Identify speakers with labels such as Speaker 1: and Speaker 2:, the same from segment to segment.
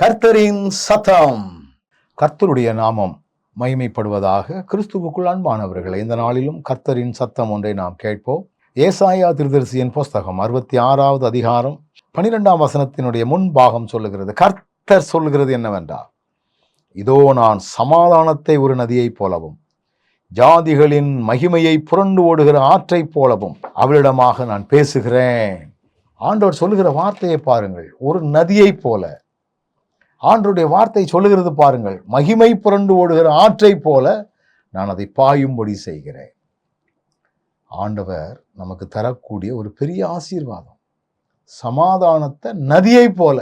Speaker 1: கர்த்தரின் சத்தம். கர்த்தருடைய நாமம் மகிமைப்படுவதாக கிறிஸ்துவுக்குள் அன்பானவர்களை இந்த நாளிலும் கர்த்தரின் சத்தம் ஒன்றை நாம் கேட்போம். ஏசாயா திருதரிசியின் புஸ்தகம் அறுபத்தி ஆறாவது அதிகாரம் பனிரெண்டாம் வசனத்தினுடைய முன்பாகம் சொல்லுகிறது. கர்த்தர் சொல்லுகிறது என்னவென்றால் இதோ நான் சமாதானத்தை ஒரு நதியைப் போலவும் ஜாதிகளின் மகிமையை புரண்டு ஓடுகிற ஆற்றைப் போலவும் அவளிடமாக நான் பேசுகிறேன். ஆண்டவர் சொல்லுகிற வார்த்தையை பாருங்கள். ஒரு நதியைப் போல ஆண்டருடைய வார்த்தை சொல்லுகிறது பாருங்கள். மகிமை புரண்டு ஓடுகிற ஆற்றைப் போல நான் அதை பாயும்படி செய்கிறேன். ஆண்டவர் நமக்கு தரக்கூடிய ஒரு பெரிய ஆசீர்வாதம். சமாதானத்தை நதியைப் போல.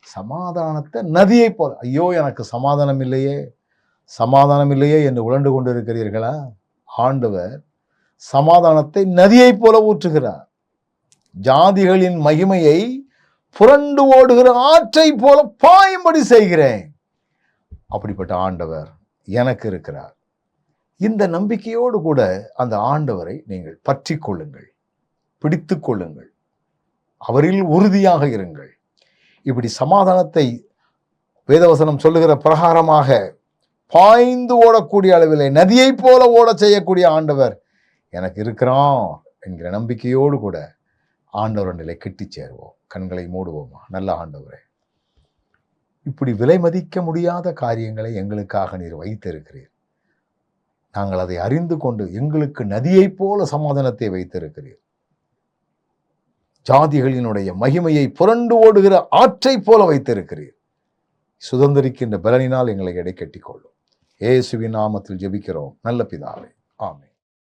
Speaker 1: சமாதானத்தை நதியைப் போல. ஐயோ எனக்கு சமாதானம் இல்லையே. சமாதானம் இல்லையே என்று உழண்டு கொண்டிருக்கிறீர்களா? ஆண்டவர் சமாதானத்தை நதியைப் போல ஊற்றுகிறார். ஜாதிகளின் மகிமையை புரண்டு ஓடுகிற ஆற்றை போல பாயும்படி செய்கிறேன். அப்படிப்பட்ட ஆண்டவர் எனக்கு இருக்கிறார். இந்த நம்பிக்கையோடு கூட அந்த ஆண்டவரை நீங்கள் பற்றி கொள்ளுங்கள். பிடித்து கொள்ளுங்கள். அவரில் உறுதியாக இருங்கள். இப்படி சமாதானத்தை வேதவசனம் சொல்லுகிற பிரகாரமாக பாய்ந்து ஓடக்கூடிய அளவிலே நதியைப் போல ஓட செய்யக்கூடிய ஆண்டவர் எனக்கு இருக்கிறான் என்கிற நம்பிக்கையோடு கூட ஆண்டவர் நிலை கெட்டிச் சேருவோம். கண்களை மூடுவோமா? நல்ல ஆண்டவரே. இப்படி விலை மதிக்க முடியாத காரியங்களை எங்களுக்காக நீர் வைத்திருக்கிறீர். நாங்கள் அதை அறிந்து கொண்டு எங்களுக்கு நதியைப் போல சமாதானத்தை வைத்திருக்கிறீர். ஜாதிகளினுடைய மகிமையை புரண்டு ஓடுகிற ஆற்றைப் போல வைத்திருக்கிறீர். சுதந்திரிக்கின்ற பலனினால் எங்களை எடை கட்டிக்கொள்ளும். ஏசுவின் நாமத்தில் ஜெபிக்கிறோம். நல்ல பிதாவே. ஆமே